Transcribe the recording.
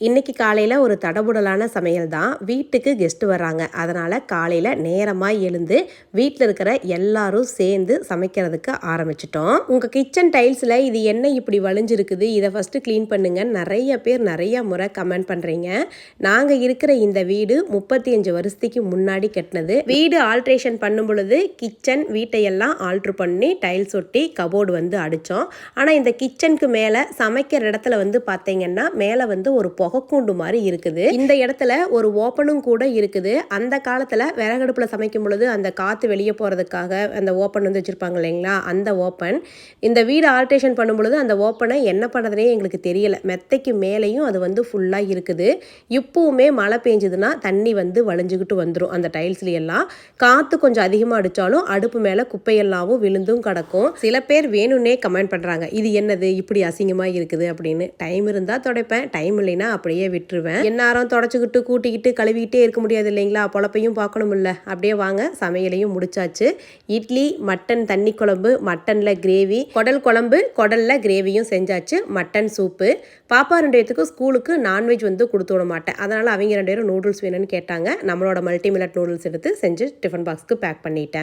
இன்னைக்கு காலையில் ஒரு தடபுடலான சமையல் தான். வீட்டுக்கு கெஸ்ட் வர்றாங்க. அதனால் காலையில் நேரமாக எழுந்து வீட்டில் இருக்கிற எல்லாரும் சேர்ந்து சமைக்கிறதுக்கு ஆரம்பிச்சிட்டோம். உங்கள் கிச்சன் டைல்ஸில் இது என்ன இப்படி வலிஞ்சிருக்குது இதை ஃபஸ்ட்டு க்ளீன் பண்ணுங்க. நிறைய பேர் நிறைய முறை கமெண்ட் பண்ணுறீங்க நாங்கள் இருக்கிற இந்த வீடு முப்பத்தி அஞ்சு வருஷத்துக்கு முன்னாடி கட்டினது. வீடு ஆல்ட்ரேஷன் பண்ணும் பொழுது கிச்சன் வீட்டையெல்லாம் ஆல்ட்ரு பண்ணி டைல்ஸ் ஒட்டி கபோர்டு வந்து அடித்தோம் ஆனால் இந்த கிச்சனுக்கு மேலே சமைக்கிற இடத்துல வந்து பார்த்தீங்கன்னா மேலே வந்து ஒரு புகைக்கூண்டு மாதிரி இருக்குது. இந்த இடத்துல ஒரு ஓப்பனும் கூட இருக்குது. அந்த காலத்தில் விறகடுப்பில் சமைக்கும் பொழுது அந்த காற்று வெளியே போகிறதுக்காக அந்த ஓப்பன் வந்து வச்சுருப்பாங்க இல்லைங்களா? அந்த ஓப்பன். இந்த வீடு ஆல்ட்ரேஷன் பண்ணும் பொழுது அந்த ஓப்பனை என்ன பண்ணுறதுனே எங்களுக்கு தெரியல. மெத்தைக்கு மேலேயும் அது வந்து ஃபுல்லாக இருக்குது. இப்போவுமே மழை பெஞ்சதுன்னா தண்ணி வந்து வழிஞ்சுக்கிட்டு வந்துடும் அந்த டைல்ஸ்ல எல்லாம் காற்று கொஞ்சம் அதிகமாக அடித்தாலும் அடுப்பு மேலே குப்பையெல்லாமும் விழுந்தும் கிடக்கும். சில பேர் வேணும்னே கமெண்ட் பண்ணுறாங்க இது என்னது? இப்படி அசிங்கமாக இருக்குது அப்படின்னு. டைம் இருந்தால் துடைப்பேன். டைம் இல்லைன்னா அப்படியே விட்டுருவேன். எந்நேரம் தொடச்சிக்கிட்டு கூட்டிக்கிட்டு கழுவிக்கிட்டே இருக்க முடியாது இல்லைங்களா? பொழப்பையும் பார்க்கணும் இல்லை அப்படியே வாங்க சமையலையும் முடிச்சாச்சு. இட்லி மட்டன் தண்ணி குழம்பு மட்டனில் கிரேவி குடல் குழம்பு குடலில் கிரேவியும் செஞ்சாச்சு. Mutton soup. பாப்பா ரெண்டு பேத்துக்கும் ஸ்கூலுக்கு நான்வெஜ் வந்து கொடுத்து விட மாட்டேன். அதனால் அவங்க ரெண்டு பேரும் நூடுல்ஸ் வேணும்னு கேட்டாங்க. நம்மளோட மல்டி மில்லட் நூடுல்ஸ் எடுத்து செஞ்சு டிஃபன் பாக்ஸ்க்கு பேக் பண்ணிட்டேன்.